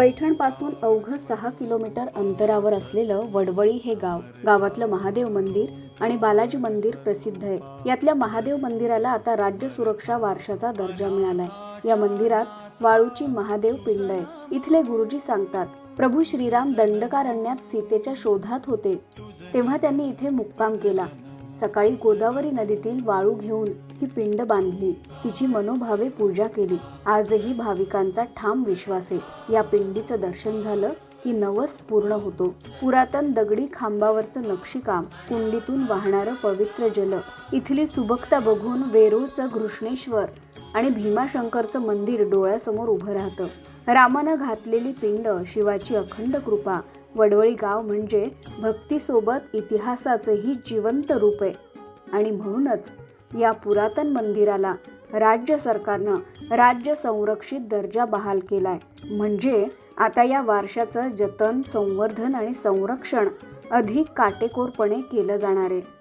पैठणपासून अवघं सहा किलोमीटर अंतरावर असलेलं वडवळी हे गाव गावातलं महादेव मंदिर आणि बालाजी मंदिर प्रसिद्ध आहे. यातल्या महादेव मंदिराला आता राज्य सुरक्षा वारशाचा दर्जा मिळालाय. या मंदिरात वाळूची महादेव पिंड आहे. इथले गुरुजी सांगतात प्रभू श्रीराम दंडकारण्यात सीतेच्या शोधात होते. तेव्हा त्यांनी इथे मुक्काम केला. सकाळी गोदावरी नदीतील वाळू घेऊन ही पिंड बांधली. तिची मनोभावे पूजा केली. आजही भाविकांचा ठाम विश्वास आहे. या पिंडीचं दर्शन झालं की नवस पूर्ण होतो. पुरातन दगडी खांबावरचं नक्षीकाम कुंडीतून वाहणारं पवित्र जल इथली सुबकता बघून वेरूळचं घृष्णेश्वर आणि भीमाशंकरचं मंदिर डोळ्यासमोर उभं राहतं. रामानं घातलेली पिंड शिवाची अखंड कृपा वडवळी गाव म्हणजे भक्तीसोबत इतिहासाचंही जिवंत रूप आहे. आणि म्हणूनच या पुरातन मंदिराला राज्य सरकारनं राज्य संरक्षित दर्जा बहाल केला आहे म्हणजे आता या वारशाचं जतन संवर्धन आणि संरक्षण अधिक काटेकोरपणे केलं जाणार आहे.